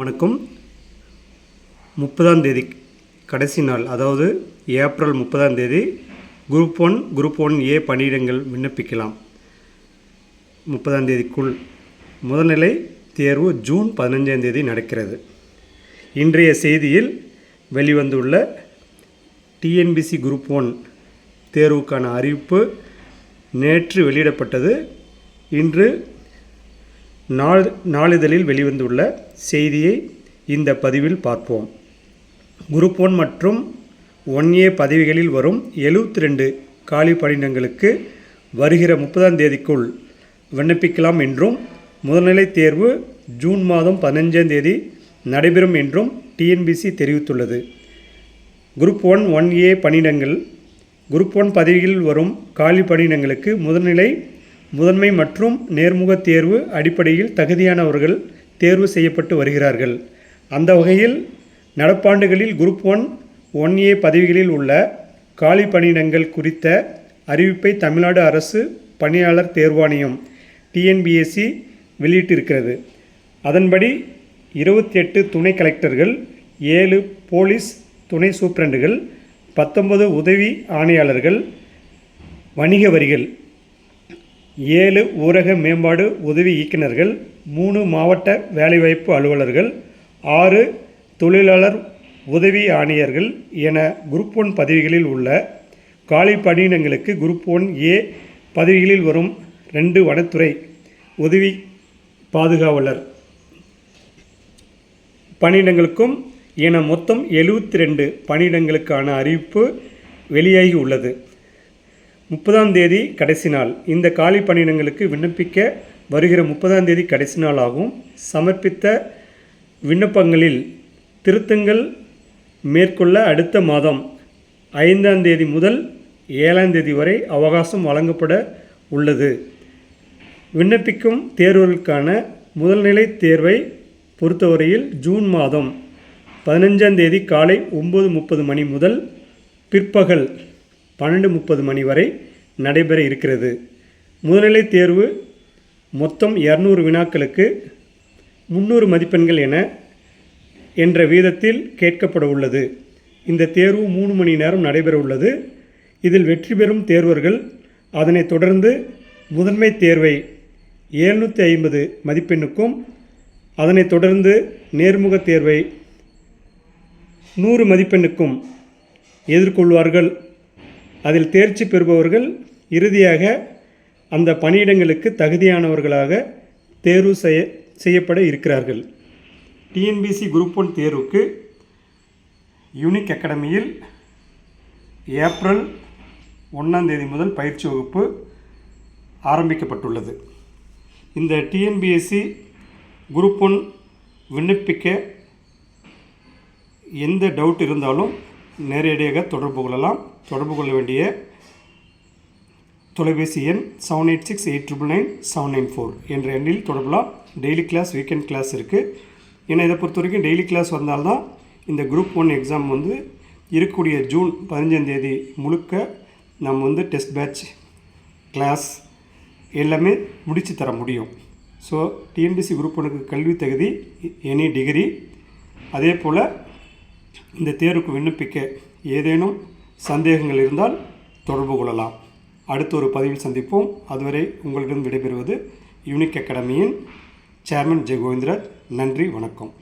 வணக்கம். முப்பதாம் தேதி கடைசி நாள் அதாவது ஏப்ரல் முப்பதாம் தேதி group one group one A பணியிடங்கள் விண்ணப்பிக்கலாம். முப்பதாம் தேதிக்குள் முதல்நிலை தேர்வு ஜூன் பதினஞ்சாம் தேதி நடக்கிறது. இன்றைய செய்தியில் வெளிவந்துள்ள டிஎன்பிசி குரூப் ஒன் தேர்வுக்கான அறிவிப்பு நேற்று வெளியிடப்பட்டது. இன்று நாள் நாளிதழில் வெளிவந்துள்ள செய்தியை இந்த பதிவில் பார்ப்போம். குரூப் ஒன் மற்றும் ஒன் ஏ பதவிகளில் வரும் எழுபத்தி ரெண்டு காலி பணியிடங்களுக்கு வருகிற முப்பதாம் தேதிக்குள் விண்ணப்பிக்கலாம் என்றும் முதல்நிலை தேர்வு ஜூன் மாதம் பதினஞ்சாம் தேதி நடைபெறும் என்றும் டிஎன்பிசி தெரிவித்துள்ளது. குரூப் ஒன் ஒன் ஏ பணியிடங்கள் குரூப் ஒன் பதவிகளில் வரும் காலி பணியிடங்களுக்கு முதல்நிலை முதன்மை மற்றும் நேர்முக தேர்வு அடிப்படையில் தகுதியானவர்கள் தேர்வு செய்யப்பட்டு வருகிறார்கள். அந்த வகையில் நடப்பாண்டுகளில் குரூப் ஒன் ஒன் ஏ பதவிகளில் உள்ள காலி பணியிடங்கள் குறித்த அறிவிப்பை தமிழ்நாடு அரசு பணியாளர் தேர்வாணையம் டிஎன்பிஎஸ்சி வெளியிட்டிருக்கிறது. அதன்படி இருபத்தி எட்டு துணை கலெக்டர்கள் ஏழு போலீஸ் துணை சூப்பரண்டுகள் பத்தொன்பது உதவி ஆணையாளர்கள் வணிக வரிகள் ஏழு ஊரக மேம்பாடு உதவி இயக்குநர்கள் மூணு மாவட்ட வேலைவாய்ப்பு அலுவலர்கள் ஆறு தொழிலாளர் உதவி ஆணையர்கள் என குரூப் ஒன் பதவிகளில் உள்ள காலி பணியிடங்களுக்கு குரூப் ஒன் ஏ பதவிகளில் வரும் ரெண்டு வனத்துறை உதவி பாதுகாவலர். பணியிடங்களுக்கும் என மொத்தம் எழுபத்தி ரெண்டு பணியிடங்களுக்கான அறிவிப்பு வெளியாகி உள்ளது. முப்பதாம் தேதி கடைசி நாள். இந்த காலி பணியிடங்களுக்கு விண்ணப்பிக்க வருகிற முப்பதாம் தேதி கடைசி நாள் ஆகும் சமர்ப்பித்த விண்ணப்பங்களில் திருத்தங்கள் மேற்கொள்ள அடுத்த மாதம் ஐந்தாம் தேதி முதல் ஏழாம் தேதி வரை அவகாசம் வழங்கப்பட உள்ளது. விண்ணப்பிக்கும் தேர்வுகளுக்கான முதல்நிலை தேர்வை பொறுத்தவரையில் ஜூன் மாதம் பதினஞ்சாம் தேதி காலை ஒம்பது முப்பது மணி முதல் பிற்பகல் பன்னெண்டு முப்பது மணி வரை நடைபெற இருக்கிறது. முதல்நிலை தேர்வு மொத்தம் இரநூறு வினாக்களுக்கு முந்நூறு மதிப்பெண்கள் என என்ற வீதத்தில் கேட்கப்பட உள்ளது. இந்த தேர்வு மூணு மணி நேரம் நடைபெற உள்ளது. இதில் வெற்றி பெறும் தேர்வர்கள் அதனைத் தொடர்ந்து முதன்மை தேர்வை எழுநூற்றி ஐம்பது மதிப்பெண்ணுக்கும் அதனைத் தொடர்ந்து நேர்முக தேர்வை நூறு மதிப்பெண்ணுக்கும் எதிர்கொள்வார்கள். அதில் தேர்ச்சி பெறுபவர்கள் இறுதியாக அந்த பணியிடங்களுக்கு தகுதியானவர்களாக தேர்வு செய்ய செய்யப்பட இருக்கிறார்கள். டிஎன்பிசி குரூப் ஒன் தேர்வுக்கு யூனிக் அகாடமியில் ஏப்ரல் ஒன்றாம் தேதி முதல் பயிற்சி வகுப்பு ஆரம்பிக்கப்பட்டுள்ளது. இந்த டிஎன்பிஎஸ்சி குரூப் ஒன் விண்ணப்பிக்க எந்த டவுட் இருந்தாலும் நேரடியாக தொடர்பு கொள்ளலாம். தொடர்பு கொள்ள வேண்டிய தொலைபேசி எண் seven eight six eight triple nine seven nine four என்ற எண்ணில் தொடரலாம் டெய்லி கிளாஸ் வீக்கெண்ட் கிளாஸ் இருக்குது ஏன்னா இதை பொறுத்த வரைக்கும் டெய்லி கிளாஸ் வந்தால்தான் இந்த குரூப் ஒன் எக்ஸாம் வந்து இருக்கக்கூடிய ஜூன் பதினஞ்சாந்தேதி முழுக்க நம்ம வந்து டெஸ்ட் பேட்ச் கிளாஸ் எல்லாமே முடித்து தர முடியும். ஸோ டிஎன்பிசி குரூப் ஒனுக்கு கல்வி தகுதி எனி டிகிரி அதே போல் இந்த தேர்வுக்கு விண்ணப்பிக்க ஏதேனும் சந்தேகங்கள் இருந்தால் தொடர்பு கொள்ளலாம். அடுத்த ஒரு பதிவில் சந்திப்போம். அதுவரை உங்களிடம் விடைபெறுவது யூனிக் அகாடமியின் சேர்மன் ஜெய் கோவிந்தராஜ் நன்றி வணக்கம்.